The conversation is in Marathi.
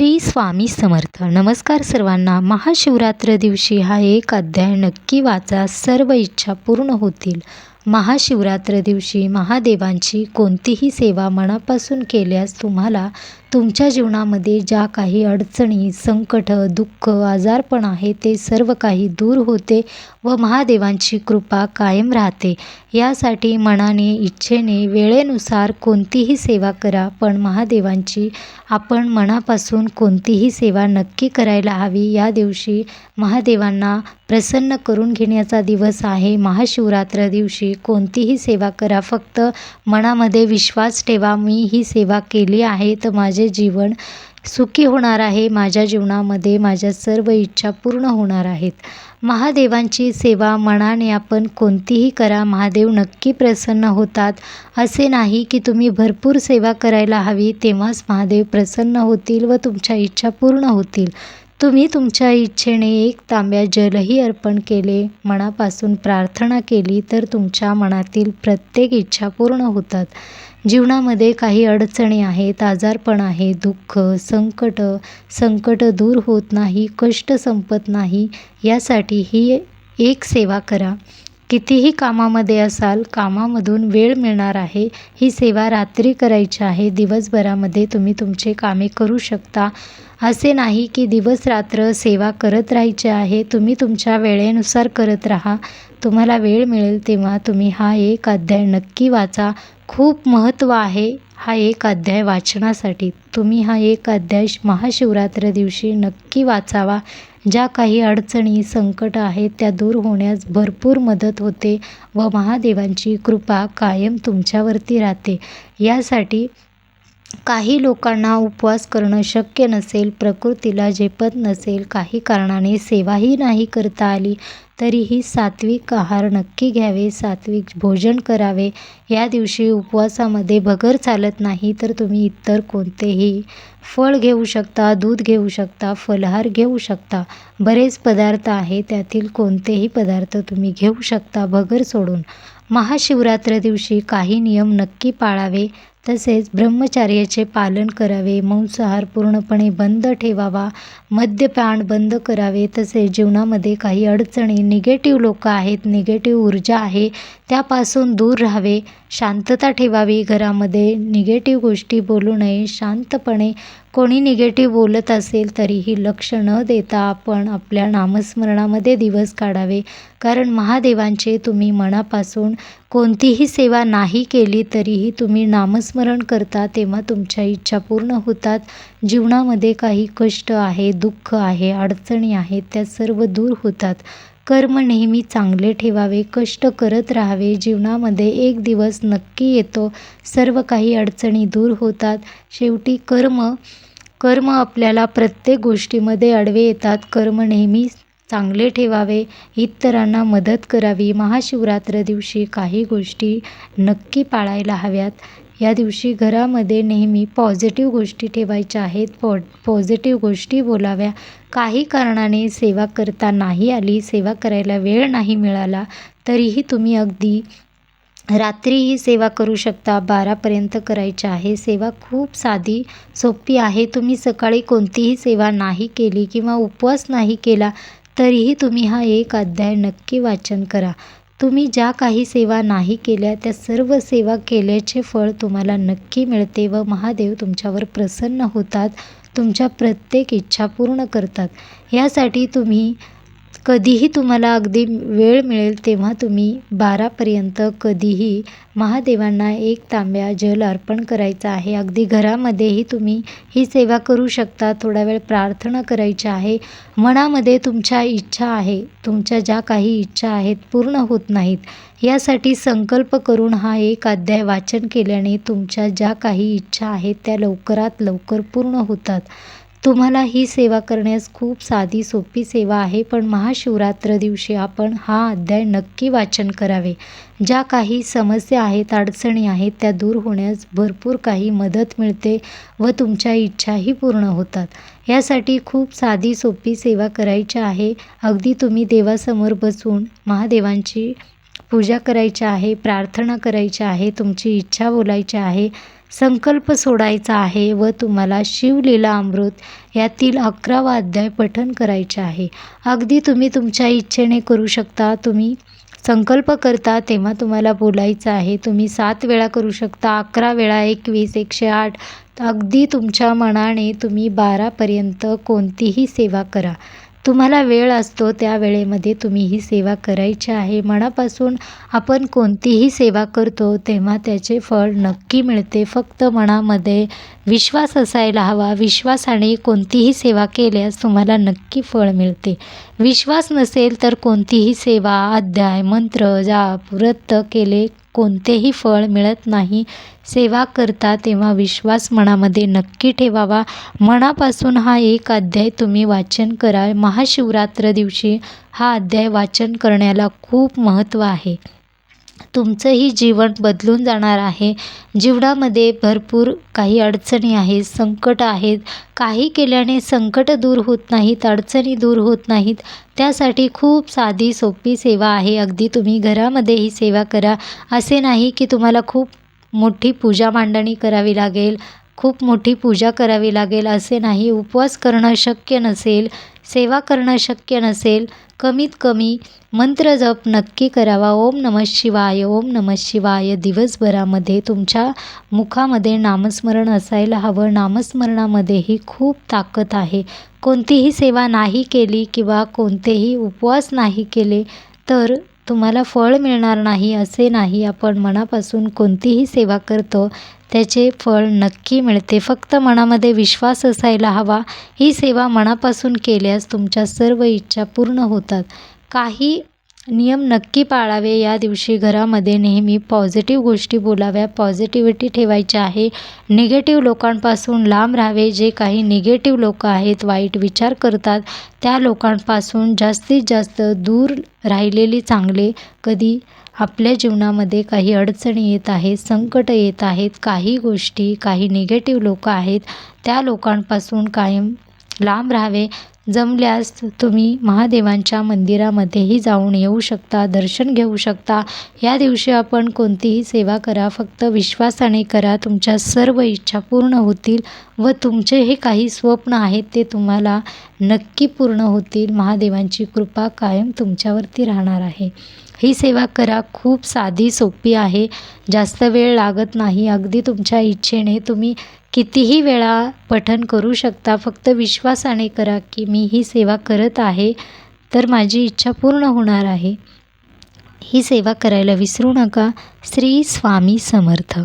श्री स्वामी समर्थ. नमस्कार सर्वांना. महाशिवरात्र दिवशी हा एक अध्याय नक्की वाचा. सर्व इच्छा पूर्ण होतील. महाशिवरात्र दिवशी महादेवांची कोणतीही सेवा मनापासून केल्यास तुम्हाला तुमच्या जीवनामध्ये ज्या काही अडचणी संकट दुःख आजारपण आहे ते सर्व काही दूर होते व महादेवांची कृपा कायम राहते. यासाठी मनाने इच्छेने वेळेनुसार कोणतीही सेवा करा पण महादेवांची आपण मनापासून कोणतीही सेवा नक्की करायला हवी. या दिवशी महादेवांना प्रसन्न करून घेण्याचा दिवस आहे. महाशिवरात्र दिवशी कोणतीही सेवा करा. फक्त मनामध्ये विश्वास ठेवा मी ही सेवा केली आहे तर माझे माझे जीवन सुखी होणार आहे माझ्या जीवनामध्ये माझ्या सर्व इच्छा पूर्ण होणार आहेत. महादेवांची सेवा मनाने आपण कोणतीही करा महादेव नक्की प्रसन्न होतात. असे नाही की तुम्ही भरपूर सेवा करायला हवी तेव्हाच महादेव प्रसन्न होतील व तुमच्या इच्छा पूर्ण होतील. तुम्ही तुमच्या इच्छेने एक तांब्या जलही अर्पण केले मनापासून प्रार्थना केली तर तुमच्या मनातील प्रत्येक इच्छा पूर्ण होतात. जीवनामध्ये काही अडचणी आहेत आजारपण आहे दुःख संकट संकट दूर होत नाही कष्ट संपत नाही यासाठी ही एक सेवा करा. कितीही कामामध्ये असाल कामामधून वेळ मिळणार आहे. ही सेवा रात्री करायची आहे. दिवसभरामध्ये तुम्ही तुमचे कामे करू शकता. असे नाही की दिवस रात्र सेवा करत राहायची आहे. तुम्ही तुमच्या वेळेनुसार करत राहा. तुम्हाला वेळ मिळेल तेव्हा तुम्ही हा एक अध्याय नक्की वाचा. खूप महत्त्व आहे हा एक अध्याय वाचनासाठी. तुम्ही हा एक अध्याय महाशिवरात्र दिवशी नक्की वाचावा. ज्या काही अडचणी संकट आहेत त्या दूर होण्यास भरपूर मदत होते व महादेवांची कृपा कायम तुमच्यावरती राहते. यासाठी काही लोकांना उपवास करणं शक्य नसेल प्रकृतीला झेपत नसेल काही कारणाने सेवाही नाही करता आली तरीही सात्विक आहार नक्की घ्यावे सात्विक भोजन करावे. या दिवशी उपवासामध्ये भगर चालत नाही तर तुम्ही इतर कोणतेही फळ घेऊ शकता दूध घेऊ शकता फलहार घेऊ शकता. बरेच पदार्थ आहे त्यातील कोणतेही पदार्थ तुम्ही घेऊ शकता भगर सोडून. महाशिवरात्र दिवशी काही नियम नक्की पाळावे तसेच ब्रह्मचार्याचे पालन करावे मांसाहार पूर्णपणे बंद ठेवावा मद्यपान बंद करावे तसेच जीवनामध्ये काही अडचणी निगेटिव्ह लोक आहेत निगेटिव्ह ऊर्जा आहे त्यापासून दूर राहावे शांतता ठेवावी घरामध्ये निगेटिव्ह गोष्टी बोलू नये शांतपणे कोणी निगेटिव्ह बोलत असेल तरीही लक्ष न देता आपण आपल्या नामस्मरणामध्ये दिवस काढावे. कारण महादेवांचे तुम्ही मनापासून कोणतीही सेवा नाही केली तरीही तुम्ही नामस्मरण करता तेव्हा तुमच्या इच्छा पूर्ण होतात. जीवनामध्ये काही कष्ट आहे दुःख आहे अडचणी आहेत त्या सर्व दूर होतात. कर्म नेहमी चांगले ठेवावे कष्ट करत राहावे जीवनामध्ये एक दिवस नक्की येतो सर्व काही अडचणी दूर होतात. शेवटी कर्म कर्म आपल्याला प्रत्येक गोष्टीमध्ये अडवे येतात. कर्म नेहमी चांगले ठेवावे इतरांना मदत करावी. महाशिवरात्र दिवशी काही गोष्टी नक्की पाळायला हव्यात. या दिवशी घरामध्ये नेहमी पॉझिटिव्ह गोष्टी ठेवायच्या आहेत. पॉ पॉझिटिव्ह गोष्टी बोलाव्या. काही कारणाने सेवा करता नाही आली सेवा करायला वेळ नाही मिळाला तरीही तुम्ही अगदी रात्रीही सेवा करू शकता. बारापर्यंत करायची आहे. सेवा खूप साधी सोपी आहे. तुम्ही सकाळी कोणतीही सेवा नाही केली किंवा उपवास नाही केला तरीही तुम्ही हा एक अध्याय नक्की वाचन करा. तुम्ही ज्या काही सेवा नाही केल्या त्या सर्व सेवा केल्याचे फळ तुम्हाला नक्की मिळते व महादेव तुमच्यावर प्रसन्न होतात तुमच्या प्रत्येक इच्छा पूर्ण करतात. यासाठी तुम्ही कधीही तुम्हाला अगदी वेळ मिळेल तेव्हा तुम्ही बारापर्यंत कधीही महादेवांना एक तांब्या जल अर्पण करायचं आहे. अगदी घरामध्येही तुम्ही ही सेवा करू शकता. थोडा वेळ प्रार्थना करायची आहे. मनामध्ये तुमच्या इच्छा आहे. तुमच्या ज्या काही इच्छा आहेत पूर्ण होत नाहीत. यासाठी संकल्प करून हा एक अध्याय वाचन केल्याने तुमच्या ज्या काही इच्छा आहेत त्या लवकरात लवकर पूर्ण होतात. तुम्हाला ही सेवा करण्यास खूप साधी सोपी सेवा आहे पण महाशिवरात्र दिवशी आपण हा अध्याय नक्की वाचन करावे. ज्या काही समस्या आहेत अडचणी आहेत त्या दूर होण्यास भरपूर काही मदत मिळते व तुमच्या इच्छाही पूर्ण होतात. यासाठी खूप साधी सोपी सेवा करायची आहे. अगदी तुम्ही देवासमोर बसून महादेवांची पूजा करायची आहे प्रार्थना करायची आहे तुमची इच्छा बोलायची आहे संकल्प सोडायचा आहे व तुम्हाला शिवलीला अमृत यातील अकरावा अध्याय पठन करायचे आहे. अगदी तुम्ही तुमच्या इच्छेने करू शकता. तुम्ही संकल्प करता तेव्हा तुम्हाला बोलायचं आहे. तुम्ही सात वेळा करू शकता. अकरा वेळा एकवीस एकशे आठ. अगदी तुमच्या मनाने तुम्ही बारापर्यंत कोणतीही सेवा करा. तुम्हाला वेळ असतो त्या वेळेमध्ये तुम्ही ही सेवा करायची आहे. मनापासून आपण कोणतीही सेवा करतो तेव्हा त्याचे फळ नक्की मिळते. फक्त मनामध्ये विश्वास असायला हवा. विश्वासाने कोणतीही सेवा केल्यास तुम्हाला नक्की फळ मिळते. विश्वास नसेल तर कोणतीही सेवा अध्याय मंत्र जाप व्रत केले कोणतेही फळ मिळत नाही. सेवा करता तेव्हा विश्वास मनामध्ये नक्की ठेवावा. मनापासून हा एक अध्याय तुम्ही वाचन करा. महाशिवरात्र दिवशी हा अध्याय वाचन करण्याला खूप महत्त्व आहे. तुमचंही जीवन बदलून जाणार आहे. जीवनामध्ये भरपूर काही अडचणी आहेत संकट आहेत. काही केल्याने संकट दूर होत नाहीत अडचणी दूर होत नाहीत. त्यासाठी खूप साधी सोपी सेवा आहे. अगदी तुम्ही घरामध्ये ही सेवा करा. असे नाही की तुम्हाला खूप मोठी पूजा मांडणी करावी लागेल. खूप मोठी पूजा करावी लागेल असे नाही. उपवास करणं शक्य नसेल सेवा करणं शक्य नसेल कमीत कमी मंत्र जप नक्की करावा. ओम नमः शिवाय ओम नमः शिवाय. दिवसभरामध्ये तुमच्या मुखामध्ये नामस्मरण असायला हवं. नामस्मरणामध्येही खूप ताकद आहे. कोणतीही सेवा नाही केली किंवा कोणतेही उपवास नाही केले तर तुम्हाला फळ मिळणार नाही असे नाही. आपण मनापासून कोणतीही सेवा करतो. त्याचे फळ नक्की मिळते. फक्त मनामध्ये विश्वास असायला हवा. ही सेवा मनापासून केल्यास तुमच्या सर्व इच्छा पूर्ण होतात. काही नियम नक्की पाळावे. या दिवशी घरामध्ये नेहमी पॉझिटिव्ह गोष्टी बोलाव्या. पॉझिटिव्हिटी ठेवायची आहे. निगेटिव्ह लोकांपासून लांब राहावे. जे काही निगेटिव्ह लोक आहेत वाईट विचार करतात त्या लोकांपासून जास्तीत जास्त दूर राहिलेली चांगले कधी आपल्या जीवनामध्ये काही अडचणी येत आहेत संकट येत आहेत काही गोष्टी काही निगेटिव्ह लोक आहेत त्या लोकांपासून कायम लांब राहावे. जमल्यास तुम्ही महादेवांच्या मंदिरामध्येही जाऊन येऊ शकता दर्शन घेऊ शकता. या दिवशी आपण कोणतीही सेवा करा फक्त विश्वासाने करा. तुमच्या सर्व इच्छा पूर्ण होतील व तुमचे हे काही स्वप्न आहेत ते तुम्हाला नक्की पूर्ण होतील. महादेवांची कृपा कायम तुमच्यावरती राहणार आहे. ही सेवा करा. खूप साधी सोपी आहे. जास्त वेळ लागत नाही. अगदी तुमच्या इच्छेने तुम्ही कितीही वेळा पठन करू शकता फक्त विश्वासाने करा की मी ही सेवा करत आहे तर माझी इच्छा पूर्ण होणार आहे. ही सेवा करायला विसरू नका. श्री स्वामी समर्थ.